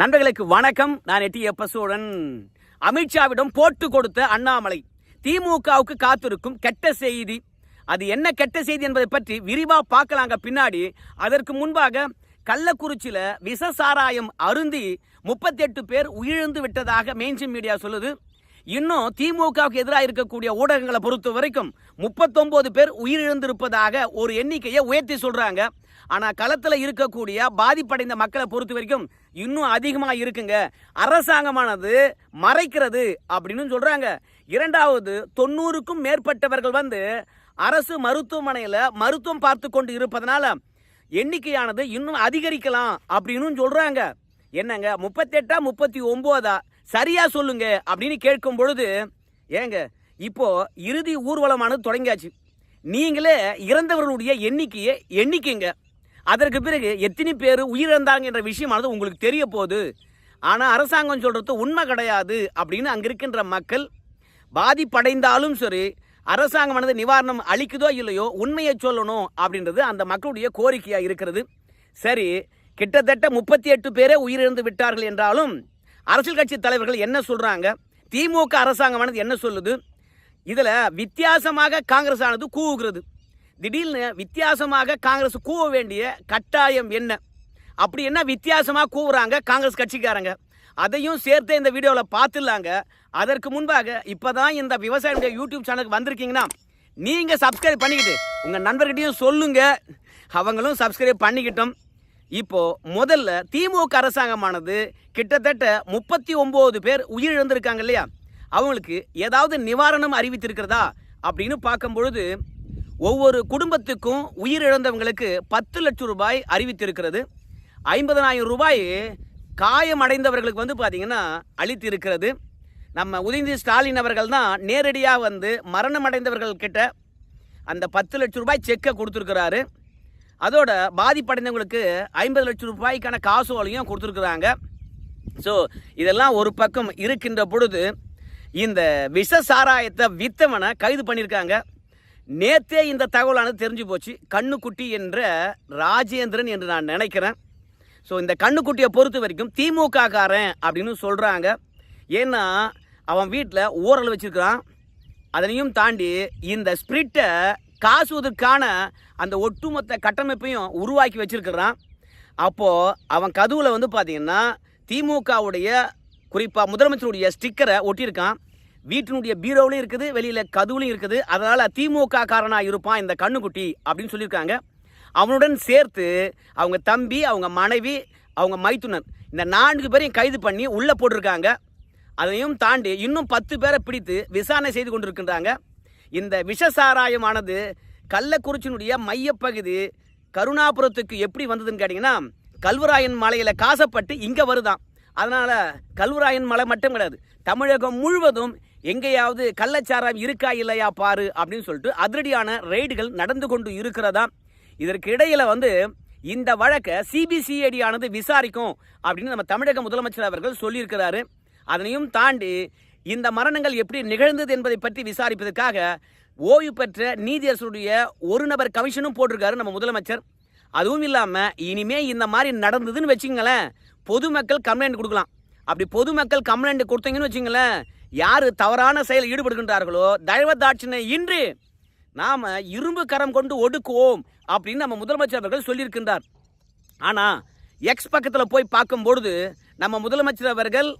நண்பர்களுக்கு வணக்கம். நான் எட்டி எப்பசோடன் அமித்ஷாவிடம் போட்டு கொடுத்த அண்ணாமலை. திமுகவுக்கு காத்திருக்கும் கெட்ட செய்தி. அது என்ன கெட்ட செய்தி என்பதை பற்றி விரிவாக பார்க்கலாங்க பின்னாடி. அதற்கு முன்பாக கள்ளக்குறிச்சியில் விஷ சாராயம் அருந்தி முப்பத்தெட்டு பேர் உயிரிழந்து விட்டதாக மெயின்ஸ்ட்ரீம் மீடியா சொல்லுது. இன்னும் திமுகவுக்கு எதிராக இருக்கக்கூடிய ஊடகங்களை பொறுத்த வரைக்கும் முப்பத்தொம்போது பேர் உயிரிழந்திருப்பதாக ஒரு எண்ணிக்கையை உயர்த்தி சொல்கிறாங்க ஆனால் களத்தில் இருக்கக்கூடிய பாதிப்படைந்த மக்களை பொறுத்த வரைக்கும் இன்னும் அதிகமாக இருக்குங்க. அரசாங்கமானது மறைக்கிறது அப்படின்னு சொல்கிறாங்க இரண்டாவது தொண்ணூறுக்கும் மேற்பட்டவர்கள் வந்து அரசு மருத்துவமனையில் மருத்துவம் பார்த்து கொண்டு இருப்பதனால எண்ணிக்கையானது இன்னும் அதிகரிக்கலாம் அப்படின்னு சொல்கிறாங்க என்னங்க முப்பத்தெட்டா முப்பத்தி ஒம்போதா? சரியாக சொல்லுங்க அப்படின்னு கேட்கும் பொழுது ஏங்க இப்போது இறுதி ஊர்வலமானது தொடங்கியாச்சு. நீங்களே இறந்தவர்களுடைய எண்ணிக்கையை எண்ணிக்கைங்க. அதற்கு பிறகு எத்தனை பேர் உயிரிழந்தாங்க என்ற விஷயமானது உங்களுக்கு தெரிய போகுது ஆனால் அரசாங்கம் சொல்கிறது உண்மை கிடையாது அப்படின்னு அங்கே இருக்கின்ற மக்கள் பாதிப்படைந்தாலும் சரி அரசாங்கமானது நிவாரணம் அளிக்குதோ இல்லையோ உண்மையை சொல்லணும் அப்படின்றது அந்த மக்களுடைய கோரிக்கையாக இருக்கிறது. சரி கிட்டத்தட்ட முப்பத்தி எட்டு பேரே உயிரிழந்து விட்டார்கள் என்றாலும் அரசியல் கட்சி தலைவர்கள் என்ன சொல்கிறாங்க திமுக அரசாங்கமானது என்ன சொல்லுது? இதில் வித்தியாசமாக காங்கிரஸ் ஆனது கூவுகிறது. திடீர்னு வித்தியாசமாக காங்கிரஸ் கூவ வேண்டிய கட்டாயம் என்ன? அப்படி என்ன வித்தியாசமாக கூவுறாங்க காங்கிரஸ் கட்சிக்காரங்க? அதையும் சேர்த்து இந்த வீடியோவில் பார்த்துடலாங்க. அதற்கு முன்பாக இப்போ தான் இந்த விவசாயியுடைய யூடியூப் சேனலுக்கு வந்திருக்கீங்கன்னா நீங்கள் சப்ஸ்கிரைப் பண்ணிக்கிட்டு உங்கள் நண்பர்கிட்டையும் சொல்லுங்கள் அவங்களும் சப்ஸ்கிரைப் பண்ணிக்கிட்டோம். இப்போது முதல்ல திமுக அரசாங்கமானது கிட்டத்தட்ட முப்பத்தி ஒம்பது பேர் உயிரிழந்திருக்காங்க இல்லையா? அவங்களுக்கு ஏதாவது நிவாரணம் அறிவித்திருக்கிறதா அப்படின்னு பார்க்கும் பொழுது ஒவ்வொரு குடும்பத்துக்கும் உயிரிழந்தவங்களுக்கு பத்து லட்சம் ரூபாய் அறிவித்திருக்கிறது. ஐம்பதனாயிரம் ரூபாய் காயமடைந்தவர்களுக்கு வந்து பார்த்தீங்கன்னா அளித்திருக்கிறது. நம்ம உதயநிதி ஸ்டாலின் அவர்கள் தான் நேரடியாக வந்து மரணம் அடைந்தவர்கள் கிட்ட அந்த பத்து லட்சம் ரூபாய் செக்கை கொடுத்துருக்கிறாரு. அதோட பாதிப்படைந்தவங்களுக்கு ஐம்பது லட்சம் ரூபாய்க்கான காசு வலையும் கொடுத்துருக்குறாங்க. ஸோ இதெல்லாம் ஒரு பக்கம் இருக்கின்ற பொழுது இந்த விஷ சாராயத்தை வித்தவனை கைது பண்ணியிருக்காங்க. நேத்தே இந்த தகவலானது தெரிஞ்சு போச்சு. கண்ணுக்குட்டி என்ற ராஜேந்திரன் என்று நான் நினைக்கிறேன். ஸோ இந்த கண்ணுக்குட்டியை பொறுத்த வரைக்கும் திமுக காரன் அப்படின்னு சொல்கிறாங்க ஏன்னா அவன் வீட்டில் ஊரல் வச்சுருக்கிறான். அதனையும் தாண்டி இந்த ஸ்பிரிட்டை காசுவதற்கான அந்த ஒட்டுமொத்த கட்டமைப்பையும் உருவாக்கி வச்சிருக்கிறான். அப்போது அவன் கதுவில் வந்து பார்த்திங்கன்னா திமுகவுடைய குறிப்பாக முதலமைச்சருடைய ஸ்டிக்கரை ஒட்டியிருக்கான். வீட்டினுடைய பீரோவிலையும் இருக்குது வெளியில் கதவுலையும் இருக்குது. அதனால் திமுக காரனாக இருப்பான் இந்த கண்ணுக்குட்டி அப்படின்னு சொல்லியிருக்காங்க. அவனுடன் சேர்த்து அவங்க தம்பி அவங்க மனைவி அவங்க மைத்துனர் இந்த நான்கு பேரையும் கைது பண்ணி உள்ளே போட்டிருக்காங்க. அதையும் தாண்டி இன்னும் பத்து பேரை பிடித்து விசாரணை செய்து கொண்டிருக்கின்றாங்க. இந்த விஷ சாராயமானது கள்ளக்குறிச்சியினுடைய மையப்பகுதி கருணாபுரத்துக்கு எப்படி வந்ததுன்னு கேட்டிங்கன்னா கல்வராயன் மலையில் காசப்பட்டு இங்கே வருதான். அதனால் கல்வராயன் மலை மட்டும் கிடையாது தமிழகம் முழுவதும் எங்கேயாவது கள்ளச்சாராயம் இருக்கா இல்லையா பாரு அப்படின்னு சொல்லிட்டு அதிரடியான ரெய்டுகள் நடந்து கொண்டு இருக்கிறதா? இதற்கு இடையில வந்து இந்த வழக்கை சிபிசிஐடி ஆனது விசாரிக்கும் அப்படின்னு நம்ம தமிழக முதலமைச்சர் அவர்கள் சொல்லியிருக்கிறாரு. அதனையும் தாண்டி இந்த மரணங்கள் எப்படி நிகழ்ந்தது என்பதை பற்றி விசாரிப்பதற்காக ஓய்வு பெற்ற நீதியரசருடைய ஒரு நபர் கமிஷனும் போட்டிருக்காரு நம்ம முதலமைச்சர். அதுவும் இல்லாமல் இனிமே இந்த மாதிரி நடந்ததுன்னு வச்சுங்களேன் பொதுமக்கள் கம்ப்ளைண்ட் கொடுக்கலாம். அப்படி பொதுமக்கள் கம்ப்ளைண்ட் கொடுத்தீங்கன்னு வச்சுங்களேன் யார் தவறான செயல் ஈடுபடுகின்றார்களோ தயவதாட்சினை இன்று நாம் இரும்பு கரம் கொண்டு ஒடுக்குவோம் அப்படின்னு நம்ம முதலமைச்சர் அவர்கள் சொல்லியிருக்கின்றார். ஆனால் எக்ஸ் பக்கத்தில் போய் பார்க்கும்பொழுது நம்ம முதலமைச்சர் அவர்கள்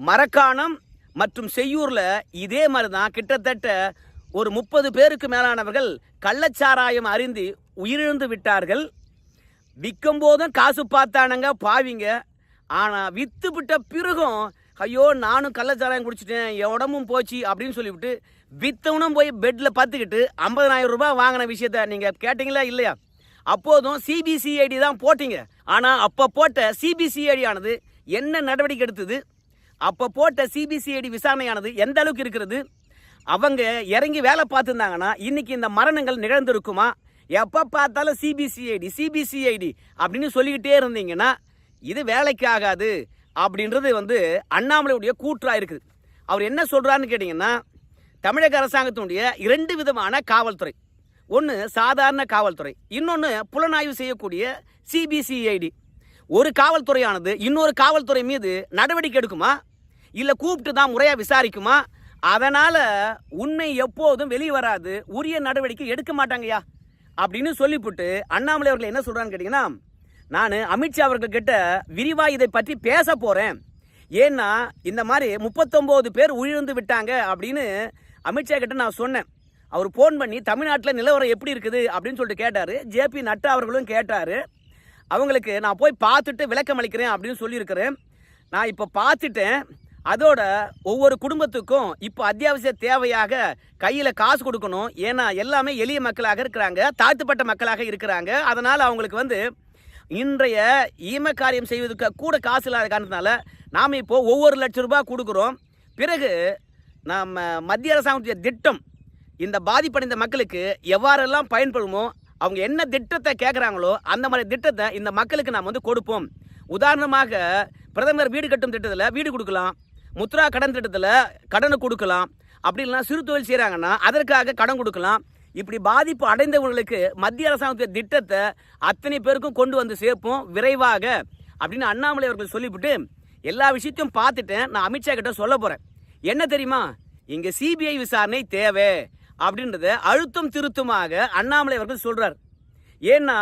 மரக்காணம் மற்றும் செய்யூரில் இதே மாதிரி தான் கிட்டத்தட்ட ஒரு முப்பது பேருக்கு மேலானவர்கள் கள்ளச்சாராயம் அறிந்து உயிரிழந்து விட்டார்கள். விற்கும் போதும் காசு பார்த்தானுங்க பாவிங்க. ஆனால் விற்று விட்ட பிறகும் ஐயோ நானும் கள்ளச்சாராயம் குடிச்சிட்டேன் என் உடம்பும் போச்சு அப்படின்னு சொல்லிவிட்டு வித்தவனும் போய் பெட்டில் பார்த்துக்கிட்டு ஐம்பதனாயிரம் ரூபாய் வாங்கின விஷயத்த நீங்கள் கேட்டிங்களா இல்லையா? அப்போதும் சிபிசிஐடி தான் போட்டீங்க. ஆனால் அப்போ போட்ட சிபிசிஐடி ஆனது என்ன நடவடிக்கை எடுத்தது? அப்போ போட்ட சிபிசிஐடி விசாரணையானது எந்த அளவுக்கு இருக்கிறது? அவங்க இறங்கி வேலை பார்த்துருந்தாங்கன்னா இன்றைக்கி இந்த மரணங்கள் நிகழ்ந்திருக்குமா? எப்போ பார்த்தாலும் சிபிசிஐடி சிபிசிஐடி அப்படின்னு சொல்லிக்கிட்டே இருந்தீங்கன்னா இது வேலைக்கு ஆகாது. அப்படின்றது வந்து அண்ணாமலையுடைய கூற்றாக இருக்குது அவர் என்ன சொல்கிறாருன்னு கேட்டிங்கன்னா தமிழக அரசாங்கத்தினுடைய இரண்டு விதமான காவல்துறை. ஒன்று சாதாரண காவல்துறை இன்னொன்று புலனாய்வு செய்யக்கூடிய சிபிசிஐடி ஒரு காவல்துறையானது இன்னொரு காவல்துறை மீது நடவடிக்கை எடுக்குமா? இல்லை கூப்பிட்டு தான் முறையாக விசாரிக்குமா? அதனால் உண்மை எப்போதும் வெளியே வராது உரிய நடவடிக்கை எடுக்க மாட்டாங்கய்யா. அப்படின்னு சொல்லிவிட்டு அண்ணாமலை அவர்கள் என்ன சொல்கிறான்னு கேட்டிங்கன்னா நான் அமித்ஷா அவர்கள்கிட்ட விரிவாக இதை பற்றி பேச போகிறேன் ஏன்னா இந்த மாதிரி முப்பத்தொம்போது பேர் உயிர்ந்து விட்டாங்க அப்படின்னு அமித்ஷா கிட்ட நான் சொன்னேன். அவர் ஃபோன் பண்ணி தமிழ்நாட்டில் நிலவரம் எப்படி இருக்குது? அப்படின்னு சொல்லிட்டு கேட்டார். ஜேபி நட்டா அவர்களும் கேட்டார். அவங்களுக்கு நான் போய் பார்த்துட்டு விளக்கம் அளிக்கிறேன் அப்படின்னு சொல்லியிருக்கிறேன். நான் இப்போ பார்த்துட்டேன். அதோட ஒவ்வொரு குடும்பத்துக்கும் இப்போ அத்தியாவசிய தேவையாக கையில் காசு கொடுக்கணும். ஏன்னா எல்லாமே எளிய மக்களாக இருக்கிறாங்க. தாழ்த்துப்பட்ட மக்களாக இருக்கிறாங்க. அதனால் அவங்களுக்கு வந்து இன்றைய ஈம காரியம் செய்வதற்கு கூட காசு இல்லாத காரணத்தினால நாம் இப்போ ஒவ்வொரு லட்ச ரூபாய் கொடுக்குறோம். பிறகு நம்ம மத்திய அரசாங்கத்துடைய திட்டம் இந்த பாதிப்படைந்த மக்களுக்கு எவ்வாறெல்லாம் பயன்படுமோ அவங்க என்ன திட்டத்தை கேட்குறாங்களோ அந்த மாதிரி திட்டத்தை இந்த மக்களுக்கு நாம் வந்து கொடுப்போம். உதாரணமாக பிரதமர் வீடு கட்டும் திட்டத்தில் வீடு கொடுக்கலாம் முத்ரா கடன் திட்டத்தில் கடனை கொடுக்கலாம் அப்படி இல்லைனா சிறு தொழில் செய்கிறாங்கன்னா அதற்காக கடன் கொடுக்கலாம் இப்படி பாதிப்பு அடைந்தவர்களுக்கு மத்திய அரசாங்கத்தின் திட்டத்தை அத்தனை பேருக்கும் கொண்டு வந்து சேர்ப்போம் விரைவாக அப்படின்னு அண்ணாமலை அவர்கள் சொல்லிவிட்டு எல்லா விஷயத்தையும் பார்த்துட்டேன் நான் அமித்ஷா கிட்ட சொல்ல போகிறேன் என்ன தெரியுமா? இங்கே சிபிஐ விசாரணை தேவை அப்படின்றத அழுத்தம் திருத்தமாக அண்ணாமலை அவர்கள் சொல்கிறார் ஏன்னா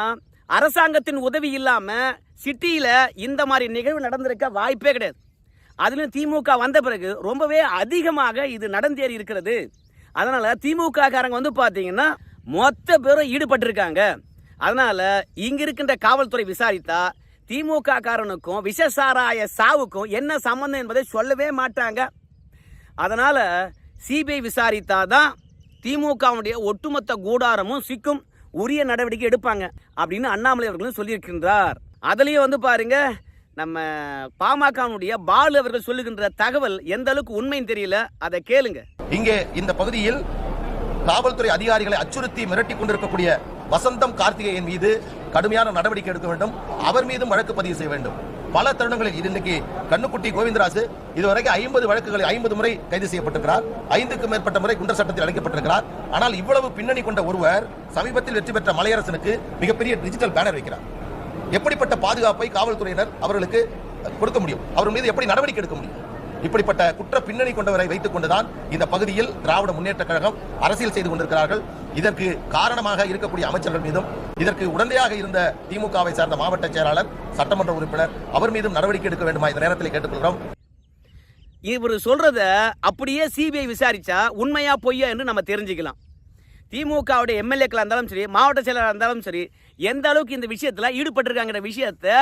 அரசாங்கத்தின் உதவி இல்லாமல் சிட்டியில் இந்த மாதிரி நிகழ்வு நடந்திருக்க வாய்ப்பே கிடையாது. அதுலேயும் திமுக வந்த பிறகு ரொம்பவே அதிகமாக இது நடந்தேறி இருக்கிறது. அதனால் திமுக காரங்க வந்து பார்த்தீங்கன்னா மொத்த பேரும் ஈடுபட்டிருக்காங்க. அதனால் இங்கே இருக்கின்ற காவல்துறை விசாரித்தா திமுக காரனுக்கும் விஷசாராய சாவுக்கும் என்ன சம்மந்தம் என்பதை சொல்லவே மாட்டாங்க. அதனால் சிபிஐ விசாரித்தாதான் திமுகவுடைய ஒட்டுமொத்த கூடாரமும் சிக்கும் உரிய நடவடிக்கை எடுப்பாங்க அப்படின்னு அண்ணாமலை அவர்களும் சொல்லியிருக்கின்றார். அதுலேயும் வந்து பாருங்க நம்ம பாமகனுடைய பாலு அவர்கள் சொல்லுகின்ற தகவல் எந்த அளவுக்கு உண்மைன்னு தெரியல. அதை கேளுங்க. இங்கே இந்த பகுதியில் காவல்துறை அதிகாரிகளை அச்சுறுத்தி மிரட்டி கொண்டிருக்கக்கூடிய வசந்தம் கார்த்திகேயன் மீது கடுமையான நடவடிக்கை எடுக்க வேண்டும். அவர் மீதும் வழக்கு பதிவு செய்ய வேண்டும். பல தருணங்களில் இது இன்னைக்கு கண்ணுக்குட்டி கோவிந்தராஜு இதுவரைக்கும் ஐம்பது வழக்குகளில் ஐம்பது முறை கைது செய்யப்பட்டிருக்கிறார். ஐந்துக்கும் மேற்பட்ட முறை குண்டர் சட்டத்தில் அழைக்கப்பட்டிருக்கிறார் ஆனால் இவ்வளவு பின்னணி கொண்ட ஒருவர் சமீபத்தில் வெற்றி பெற்ற மலையரசனுக்கு மிகப்பெரிய டிஜிட்டல் பேனர் வைக்கிறார். எப்படிப்பட்ட பாதுகாப்பை காவல்துறையினர் அவர்களுக்கு கொடுக்க முடியும்? அவர் மீது எப்படி நடவடிக்கை எடுக்க முடியும்? இப்படிப்பட்ட குற்ற பின்னணி கொண்டவரை வைத்துக் கொண்டுதான் இந்த பகுதியில் திராவிட முன்னேற்ற கழகம் அரசியல் செய்து கொண்டிருக்கிறார்கள். இதற்கு காரணமாக இருக்கக்கூடிய அமைச்சர்கள் மீதும் இதற்கு உடந்தையாக இருந்த திமுகவை சார்ந்த மாவட்ட செயலாளர் சட்டமன்ற உறுப்பினர் அவர் மீதும் நடவடிக்கை எடுக்க வேண்டுமா இந்த நேரத்தில் கேட்டுக்கொள்கிறோம். இவர் சொல்றத அப்படியே சிபிஐ விசாரிச்சா உண்மையா பொய்யா என்று நம்ம தெரிஞ்சுக்கலாம். திமுகவுடைய எம்எல்ஏக்களாக இருந்தாலும் சரி மாவட்ட செயலராக இருந்தாலும் சரி எந்த அளவுக்கு இந்த விஷயத்தில் ஈடுபட்டிருக்காங்கிற விஷயத்தை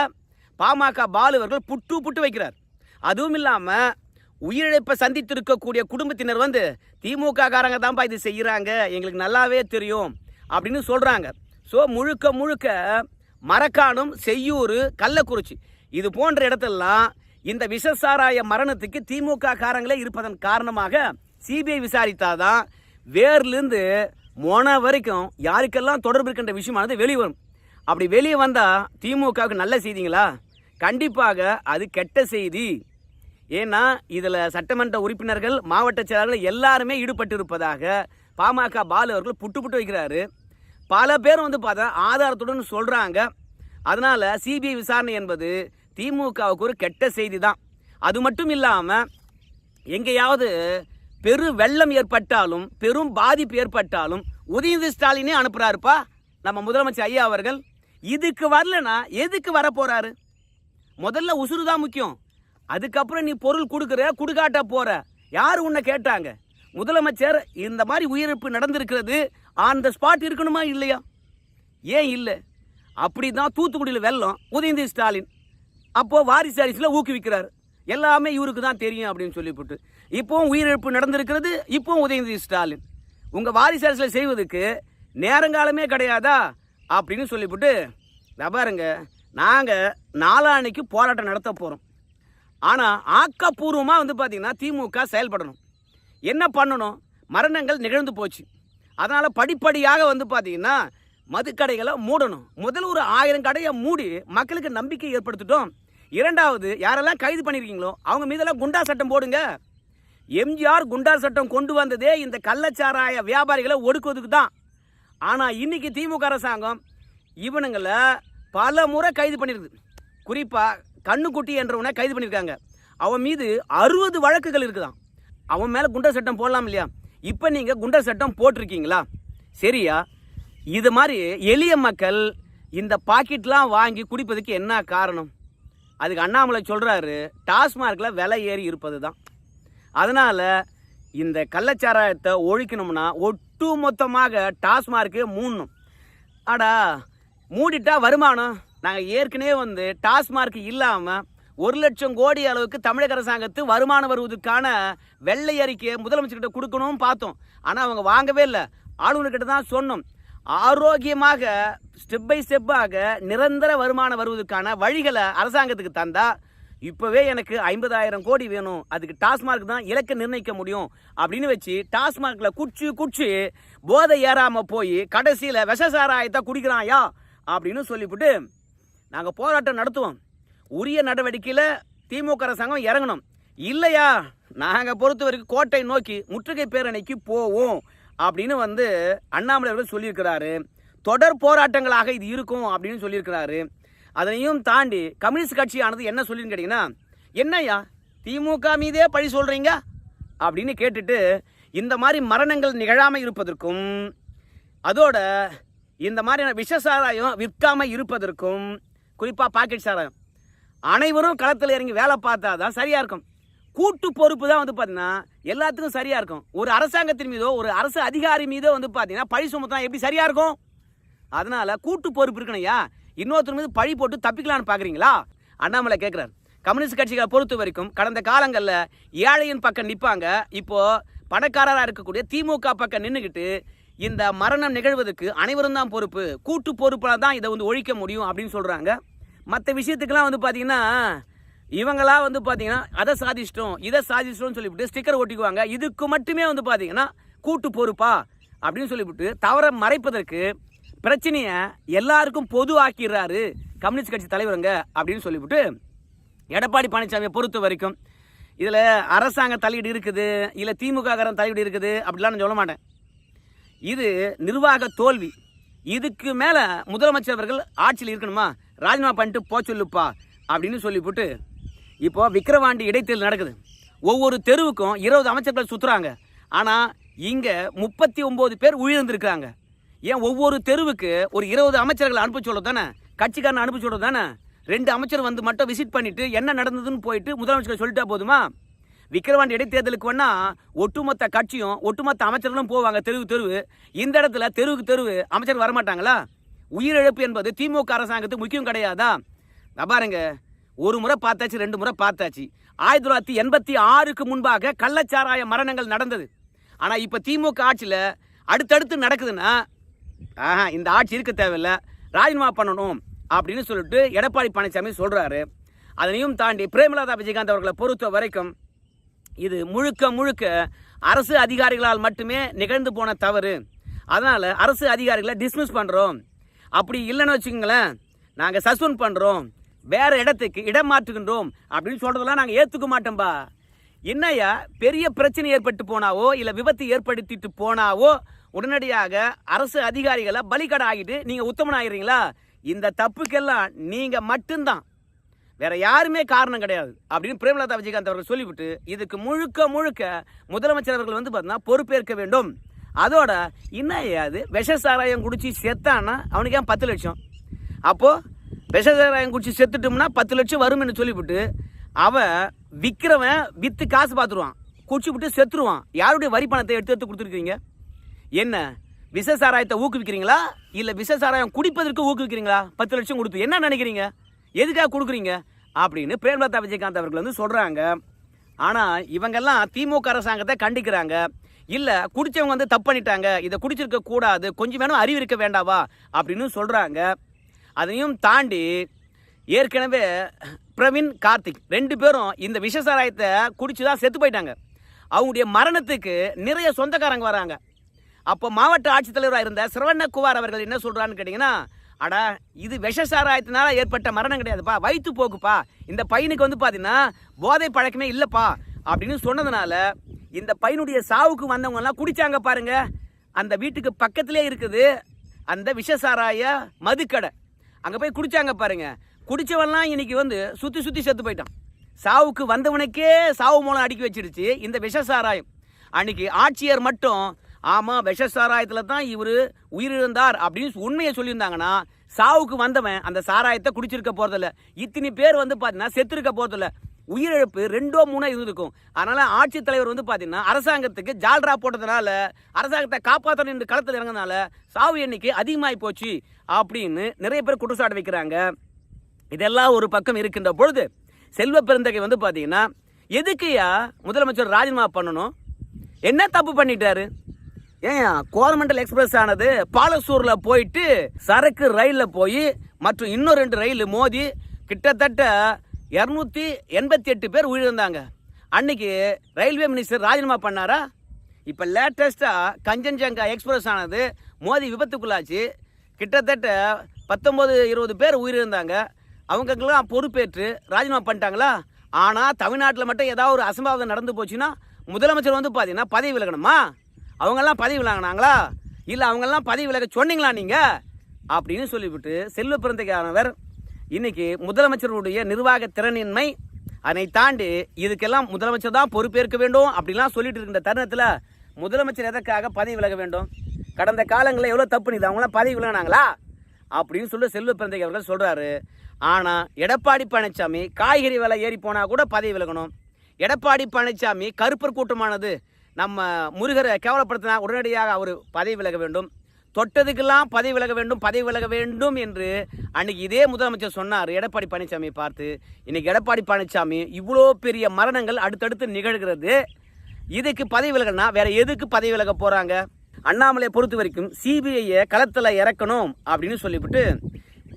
பாமக பாலு அவர்கள் புட்டு புட்டு வைக்கிறார். அதுவும் இல்லாமல் உயிரிழப்பை சந்தித்திருக்கக்கூடிய குடும்பத்தினர் வந்து திமுக காரங்க தான்ப்பா இது செய்கிறாங்க எங்களுக்கு நல்லாவே தெரியும் அப்படின்னு சொல்கிறாங்க ஸோ முழுக்க முழுக்க மரக்காணம் செய்யூர் கள்ளக்குறிச்சி. இது போன்ற இடத்தெல்லாம் இந்த விஷசாராய மரணத்துக்கு திமுக காரங்களே இருப்பதன் காரணமாக சிபிஐ விசாரித்தாதான் வேர்லேருந்து மொன வரைக்கும் யாருக்கெல்லாம் தொடர்பு இருக்கின்ற விஷயமானது வெளியே வரும். அப்படி வெளியே வந்தால் திமுகவுக்கு நல்ல செய்திங்களா? கண்டிப்பாக அது கெட்ட செய்தி. ஏன்னா இதில் சட்டமன்ற உறுப்பினர்கள் மாவட்ட செயலாளர்கள் எல்லாருமே ஈடுபட்டிருப்பதாக பாமக பாலு அவர்கள் புட்டு புட்டு வைக்கிறாரு. பல பேர் வந்து பார்த்தா ஆதாரத்துடன் சொல்கிறாங்க அதனால் சிபிஐ விசாரணை என்பது திமுகவுக்கு ஒரு கெட்ட செய்தி தான் அது மட்டும் இல்லாமல் எங்கேயாவது பெரு வெள்ளம் ஏற்பட்டாலும் பெரும் பாதிப்பு ஏற்பட்டாலும் உதயநிதி ஸ்டாலினே அனுப்புகிறாருப்பா நம்ம முதலமைச்சர் ஐயா அவர்கள். இதுக்கு வரலனா எதுக்கு வரப்போகிறாரு முதல்ல உசுறு தான் முக்கியம். அதுக்கப்புறம் நீ பொருள் கொடுக்குற குடுகாட்ட போற. யார் உன்னை கேட்டாங்க? முதலமைச்சர் இந்த மாதிரி உயிரிழப்பு நடந்திருக்கிறது ஆன் த ஸ்பாட் இருக்கணுமா இல்லையா? ஏன் இல்லை? அப்படி தான் தூத்துக்குடியில் வெள்ளம் உதயநிதி ஸ்டாலின். அப்போது வாரிசு அரிசியில் ஊக்குவிக்கிறார். எல்லாமே இவருக்கு தான் தெரியும் அப்படின்னு சொல்லிவிட்டு. இப்போவும் உயிரிழப்பு நடந்திருக்கிறது இப்போவும் உதயநிதி ஸ்டாலின். உங்கள் வாரிசு அரசியல் செய்வதற்கு நேரங்காலமே கிடையாதா? அப்படின்னு சொல்லிவிட்டு பாருங்க நாங்கள் நாளான்னைக்கு போராட்டம் நடத்த போகிறோம் ஆனால் ஆக்கப்பூர்வமாக வந்து பார்த்திங்கன்னா திமுக செயல்படணும். என்ன பண்ணணும்? மரணங்கள் நிகழ்ந்து போச்சு. அதனால் படிப்படியாக வந்து பார்த்திங்கன்னா மதுக்கடைகளை மூடணும். முதல் ஒரு ஆயிரம் கடையை மூடி மக்களுக்கு நம்பிக்கை ஏற்படுத்திட்டோம். இரண்டாவது யாரெல்லாம் கைது பண்ணியிருக்கீங்களோ அவங்க மீதெல்லாம் குண்டா சட்டம் போடுங்க. எம்ஜிஆர் குண்டார் சட்டம் கொண்டு வந்ததே இந்த கள்ளச்சாராய வியாபாரிகளை ஒடுக்குவதுக்கு தான். ஆனால் இன்னைக்கு திமுக அரசாங்கம் இவனுங்களை பல முறை கைது பண்ணிருக்கு குறிப்பாக கண்ணுக்குட்டி என்றவனை கைது பண்ணியிருக்காங்க. அவன் மீது அறுபது வழக்குகள் இருக்குதான் அவன் மேலே குண்டர் சட்டம் போடலாம் இல்லையா? இப்போ நீங்கள் குண்டர் சட்டம் போட்டிருக்கீங்களா? சரியா? இது மாதிரி எளிய மக்கள் இந்த பாக்கெட்லாம் வாங்கி குடிப்பதுக்கு என்ன காரணம்? அதுக்கு அண்ணாமலை சொல்கிறாரு டாஸ்மார்க்கில் விலை ஏறி இருப்பது தான் அதனால் இந்த கள்ளச்சாராயத்தை ஒழிக்கணும்னா ஒட்டு மொத்தமாக டாஸ்மார்க்கு மூடணும். அடா மூடிட்டா வருமானம்? நாங்கள் ஏற்கனவே வந்து டாஸ்மார்க் இல்லாமல் ஒரு லட்சம் கோடி அளவுக்கு தமிழக அரசாங்கத்து வருமானம் வருவதற்கான வெள்ளை அறிக்கையை முதலமைச்சர்கிட்ட கொடுக்கணும்னு பார்த்தோம். ஆனால் அவங்க வாங்கவே இல்லை. ஆளுநர்கிட்ட தான் சொன்னோம். ஆரோக்கியமாக ஸ்டெப் பை ஸ்டெப்பாக நிரந்தர வருமானம் வருவதற்கான வழிகளை அரசாங்கத்துக்கு தந்தால் இப்போவே எனக்கு ஐம்பதாயிரம் கோடி வேணும். அதுக்கு டாஸ்மார்க் தான் இலக்கை நிர்ணயிக்க முடியும் அப்படின்னு வச்சு டாஸ்மார்க்கில் குடிச்சு குடிச்சு போதை ஏறாமல் போய் கடைசியில் விஷ சாராயத்தை குடிக்கிறாயா அப்படின்னு சொல்லிவிட்டு நாங்கள் போராட்டம் நடத்துவோம். உரிய நடவடிக்கையில் திமுக அரசாங்கம் இறங்கணும். இல்லையா? நாங்கள் பொறுத்த வரைக்கும் கோட்டை நோக்கி முற்றுகை பேரணிக்கு போவோம் அப்படின்னு வந்து அண்ணாமலை அவர்கள் சொல்லியிருக்கிறாரு. தொடர் போராட்டங்களாக இது இருக்கும் அப்படின்னு சொல்லியிருக்கிறாரு. அதனையும் தாண்டி கம்யூனிஸ்ட் கட்சியானது என்ன சொல்லின்னு கேட்டிங்கன்னா என்னய்யா திமுக மீதே பழி சொல்கிறீங்க அப்படின்னு கேட்டுட்டு இந்த மாதிரி மரணங்கள் நிகழாமல் இருப்பதற்கும் அதோட இந்த மாதிரியான விஷசாராயம் விற்காமல் இருப்பதற்கும் குறிப்பாக பாக்கெட் சாராயம் அனைவரும் களத்தில் இறங்கி வேலை பார்த்தா தான் சரியாக இருக்கும். கூட்டு பொறுப்பு தான் வந்து பார்த்தீங்கன்னா எல்லாத்துக்கும் சரியாக இருக்கும். ஒரு அரசாங்கத்தின் மீதோ ஒரு அரசு அதிகாரி மீதோ வந்து பார்த்தீங்கன்னா பழி சுமத்தான் எப்படி சரியாக இருக்கும்? அதனால் கூட்டு பொறுப்பு இருக்கணையா இன்னொருத்தர் மீது பழி போட்டு தப்பிக்கலான்னு பார்க்குறீங்களா அண்ணாமலை கேட்குறாரு கம்யூனிஸ்ட் கட்சிகளை பொறுத்த வரைக்கும் கடந்த காலங்களில் ஏழையின் பக்கம் நிற்பாங்க இப்போது பணக்காரராக இருக்கக்கூடிய திமுக பக்கம் நின்றுக்கிட்டு இந்த மரணம் நிகழ்வதற்கு அனைவரும் தான் பொறுப்பு. கூட்டு பொறுப்பில் தான் இதை வந்து ஒழிக்க முடியும் அப்படின்னு சொல்கிறாங்க மற்ற விஷயத்துக்கெல்லாம் வந்து பார்த்தீங்கன்னா இவங்களா வந்து பார்த்தீங்கன்னா அதை சாதிச்சிட்டோம் இதை சாதிச்சிட்டோம்னு சொல்லிவிட்டு ஸ்டிக்கர் ஒட்டிக்குவாங்க. இதுக்கு மட்டுமே வந்து பார்த்தீங்கன்னா கூட்டு பொறுப்பா அப்படின்னு சொல்லிவிட்டு தவற மறைப்பதற்கு பிரச்சனையை எல்லாருக்கும் பொது ஆக்கிடுறாரு கம்யூனிஸ்ட் கட்சி தலைவருங்க அப்படின்னு சொல்லிவிட்டு எடப்பாடி பழனிசாமியை பொறுத்த வரைக்கும் இதில் அரசாங்க தலையீடு இருக்குது இல்லை திமுககாரன் தலையீடு இருக்குது அப்படிலாம் நான் சொல்ல மாட்டேன். இது நிர்வாக தோல்வி. இதுக்கு மேலே முதலமைச்சர் அவர்கள் ஆட்சியில் இருக்கணுமா? ராஜினாமா பண்ணிட்டு போ சொல்லுப்பா அப்படின்னு சொல்லிவிட்டு இப்போ விக்கிரவாண்டி இடைத்தேர்தல் நடக்குது. ஒவ்வொரு தெருவுக்கும் இருபது அமைச்சர்கள் சுற்றுறாங்க ஆனால் இங்கே முப்பத்தி ஒம்பது பேர் உயிர்ந்திருக்கிறாங்க ஏன் ஒவ்வொரு தெருவுக்கு ஒரு இருபது அமைச்சர்களை அனுப்ப சொல்கிறது தானே? கட்சிக்காரன் அனுப்ப சொல்கிறது தானே? ரெண்டு அமைச்சர் வந்து மட்டும் விசிட் பண்ணிவிட்டு என்ன நடந்ததுன்னு போயிட்டு முதலமைச்சர் சொல்லிட்டா போதுமா? விக்கிரவாண்டி இடைத்தேர்தலுக்கு வேணா ஒட்டுமொத்த கட்சியும் ஒட்டுமொத்த அமைச்சர்களும் போவாங்க தெருவு தெருவு. இந்த இடத்துல தெருவுக்கு தெருவு அமைச்சர் வரமாட்டாங்களா? உயிரிழப்பு என்பது திமுக அரசாங்கத்துக்கு முக்கியம் கிடையாதா? நான் பாருங்க ஒரு முறை பார்த்தாச்சு ரெண்டு முறை பார்த்தாச்சு. ஆயிரத்தி தொள்ளாயிரத்தி எண்பத்தி ஆறுக்கு முன்பாக கள்ளச்சாராய மரணங்கள் நடந்தது. ஆனால் இப்போ திமுக ஆட்சியில் அடுத்தடுத்து நடக்குதுன்னா ஆஹா இந்த ஆட்சி இருக்க தேவையில்ல. ராஜினாமா பண்ணணும் அப்படின்னு சொல்லிட்டு எடப்பாடி பழனிசாமி சொல்கிறாரு அதனையும் தாண்டி பிரேமலதா விஜயகாந்த் அவர்களை பொறுத்த வரைக்கும் இது முழுக்க முழுக்க அரசு அதிகாரிகளால் மட்டுமே நிகழ்ந்து போன தவறு. அதனால் அரசு அதிகாரிகளை டிஸ்மிஸ் பண்ணுறோம் அப்படி இல்லைன்னு வச்சுக்கோங்களேன் நாங்கள் சஸ்பெண்ட் பண்ணுறோம் வேறு இடத்துக்கு இடம் மாற்றுகின்றோம் அப்படின்னு சொல்கிறதெல்லாம் நாங்கள் ஏற்றுக்க மாட்டோம்பா. என்னய்யா பெரிய பிரச்சனை ஏற்பட்டு போனாவோ இல்லை விபத்து ஏற்படுத்திட்டு போனாவோ உடனடியாக அரசு அதிகாரிகளை பலிக்கடை ஆகிட்டு நீங்கள் உத்தமன் ஆகிறீங்களா இந்த தப்புக்கெல்லாம் நீங்கள் மட்டும்தான். வேற யாருமே காரணம் கிடையாது அப்படின்னு பிரேமலதா விஜயகாந்த் அவர்கள் சொல்லிவிட்டு இதுக்கு முழுக்க முழுக்க முதலமைச்சர் அவர்கள் வந்து பார்த்தீங்கன்னா பொறுப்பேற்க வேண்டும். அதோட என்ன ஏது விஷ சாராயம் குடிச்சு செத்தான்னா அவனுக்கு ஏன் பத்து லட்சம்? அப்போ விஷ சாராயம் குடிச்சு செத்துட்டோம்னா பத்து லட்சம் வரும்னு சொல்லிவிட்டு அவன் விற்கிறவன் வித்து காசு பார்த்துருவான் குடிச்சு விட்டு செத்துருவான். யாருடைய வரி பணத்தை எடுத்து எடுத்து கொடுத்துருக்கீங்க என்ன? விஷ சாராயத்தை ஊக்குவிக்கிறீங்களா? இல்லை விஷ சாராயம் குடிப்பதற்கு ஊக்குவிக்கிறீங்களா? பத்து லட்சம் கொடுத்து. என்ன நினைக்கிறீங்க? எதுக்காக கொடுக்குறீங்க? அப்படின்னு பிரேமலதா விஜயகாந்த் அவர்கள் வந்து சொல்கிறாங்க ஆனால் இவங்கெல்லாம் திமுக அரசாங்கத்தை கண்டிக்கிறாங்க. இல்லை குடித்தவங்க வந்து தப்பு பண்ணிட்டாங்க. இதை குடிச்சிருக்க கூடாது. கொஞ்சம் வேணும் அறிவு இருக்க வேண்டாவா அப்படின்னு சொல்கிறாங்க அதையும் தாண்டி ஏற்கனவே பிரவீன் கார்த்திக் ரெண்டு பேரும் இந்த விஷ சாராயத்தை குடிச்சு தான் செத்து போயிட்டாங்க. அவங்களுடைய மரணத்துக்கு நிறைய சொந்தக்காரங்க வராங்க. அப்போ மாவட்ட ஆட்சித்தலைவராக இருந்த சிரவண்ணகுமார் அவர்கள் என்ன சொல்கிறான்னு கேட்டிங்கன்னா அடா இது விஷ சாராயத்தினால ஏற்பட்ட மரணம் கிடையாதுப்பா. வயிற்று போக்குப்பா. இந்த பையனுக்கு வந்து பார்த்தீங்கன்னா போதை பழக்கமே இல்லைப்பா. அப்படின்னு சொன்னதுனால இந்த பையனுடைய சாவுக்கு வந்தவங்கெல்லாம் குடித்தாங்க பாருங்க. அந்த வீட்டுக்கு பக்கத்திலே இருக்குது அந்த விஷ சாராய மதுக்கடை. அங்கே போய் குடித்தாங்க பாருங்க. குடித்தவன்லாம் இன்னைக்கு வந்து சுற்றி சுற்றி செத்து போயிட்டான். சாவுக்கு வந்தவனுக்கே சாவு மூலம் அடுக்கி வச்சிருச்சு இந்த விஷ சாராயம் அன்னைக்கு ஆட்சியர் மட்டும் ஆமாம் விஷ சாராயத்தில் தான் இவர் உயிரிழந்தார் அப்படின்னு உண்மையை சொல்லியிருந்தாங்கன்னா சாவுக்கு வந்தவன் அந்த சாராயத்தை குடிச்சிருக்க போகிறதில்ல இத்தனை பேர் வந்து பார்த்தீங்கன்னா செத்துருக்க போகிறதில்ல உயிரிழப்பு ரெண்டோ மூணோ இருந்திருக்கும். அதனால் ஆட்சித்தலைவர் வந்து பார்த்தீங்கன்னா அரசாங்கத்துக்கு ஜால்ரா போட்டதுனால அரசாங்கத்தை காப்பாற்றணும் என்று களத்தில் இறங்கினால சாவு எண்ணிக்கை அதிகமாகி போச்சு அப்படின்னு நிறைய பேர் குற்றச்சாட்டு வைக்கிறாங்க. இதெல்லாம் ஒரு பக்கம் இருக்கின்ற பொழுது செல்வ பெருந்தகை வந்து பார்த்தீங்கன்னா எதுக்குயா முதலமைச்சர் ராஜினாமா பண்ணணும்? என்ன தப்பு பண்ணிட்டாரு? ஏன் கோரமண்டல் எக்ஸ்பிரஸ் ஆனது பாலசூர்ல போயிட்டு சரக்கு ரயில்ல போய் மற்றும் இன்னும் ரெண்டு ரயில் மோதி கிட்டத்தட்ட இரநூத்தி எண்பத்தி எட்டு பேர் உயிரிழந்தாங்க. அன்னைக்கு ரயில்வே மினிஸ்டர் ராஜினாமா பண்ணாரா? இப்போ லேட்டஸ்ட்டாக கஞ்சன்ஜங்கா எக்ஸ்பிரஸ் ஆனது மோதி விபத்துக்குள்ளாச்சு. கிட்டத்தட்ட பத்தொம்போது இருபது பேர் உயிரிழந்தாங்க. அவங்களுக்கெல்லாம் பொறுப்பேற்று ராஜினாமா பண்ணிட்டாங்களா? ஆனால் தமிழ்நாட்டில் மட்டும் ஏதாவது ஒரு அசம்பாவிதம் நடந்து போச்சுன்னா முதலமைச்சர் வந்து பார்த்தீங்கன்னா பதவி விலகணுமா? அவங்கெல்லாம் பதவி விளாங்கினாங்களா? இல்லை அவங்கெல்லாம் பதவி விலக சொன்னீங்களா நீங்கள் அப்படின்னு சொல்லிவிட்டு செல்வ பிறந்தகையானவர் இன்னைக்கு முதலமைச்சருடைய நிர்வாக திறனின்மை அதனை தாண்டி இதுக்கெல்லாம் முதலமைச்சர் தான் பொறுப்பேற்க வேண்டும் அப்படிலாம் சொல்லிட்டு இருக்கின்ற தருணத்தில் முதலமைச்சர் எதற்காக பதவி விலக வேண்டும்? கடந்த காலங்களில் எவ்வளோ தப்பு நிது அவங்களாம் பதவி விலகினாங்களா அப்படின்னு சொல்லி செல்வ பிறந்தகை அவர்கள் சொல்கிறாரு ஆனால் எடப்பாடி பழனிசாமி காய்கறி விலை ஏறி போனால் கூட பதவி விலகணும் எடப்பாடி பழனிசாமி கருப்பர் கூட்டமானது நம்ம முருகரை கேவலப்படுத்தினா உடனடியாக அவர் பதவி விலக வேண்டும். தொட்டதுக்கெல்லாம் பதவி விலக வேண்டும் பதவி விலக வேண்டும் என்று அன்னைக்கு இதே முதலமைச்சர் சொன்னார் எடப்பாடி பழனிசாமியை பார்த்து. இன்னைக்கு எடப்பாடி பழனிசாமி இவ்வளோ பெரிய மரணங்கள் அடுத்தடுத்து நிகழ்கிறது. இதுக்கு பதவி விலகனா வேற எதுக்கு பதவி விலக போறாங்க? அண்ணாமலையை பொறுத்த வரைக்கும் சிபிஐயை களத்தில் இறக்கணும் அப்படின்னு சொல்லிவிட்டு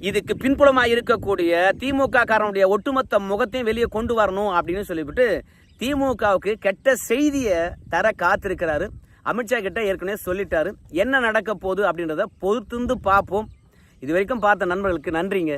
இதுக்கு பின்புலமாக இருக்கக்கூடிய திமுக காரனுடைய ஒட்டுமொத்த முகத்தையும் வெளியே கொண்டு வரணும் அப்படின்னு சொல்லிவிட்டு திமுகவுக்கு கெட்ட செய்தியை தர காத்திருக்கிறாரு. அமித்ஷா கிட்ட ஏற்கனவே சொல்லிட்டாரு. என்ன நடக்க போகுது அப்படின்றத பொறுத்திருந்து பார்ப்போம். இது வரைக்கும் பார்த்த நண்பர்களுக்கு நன்றிங்க.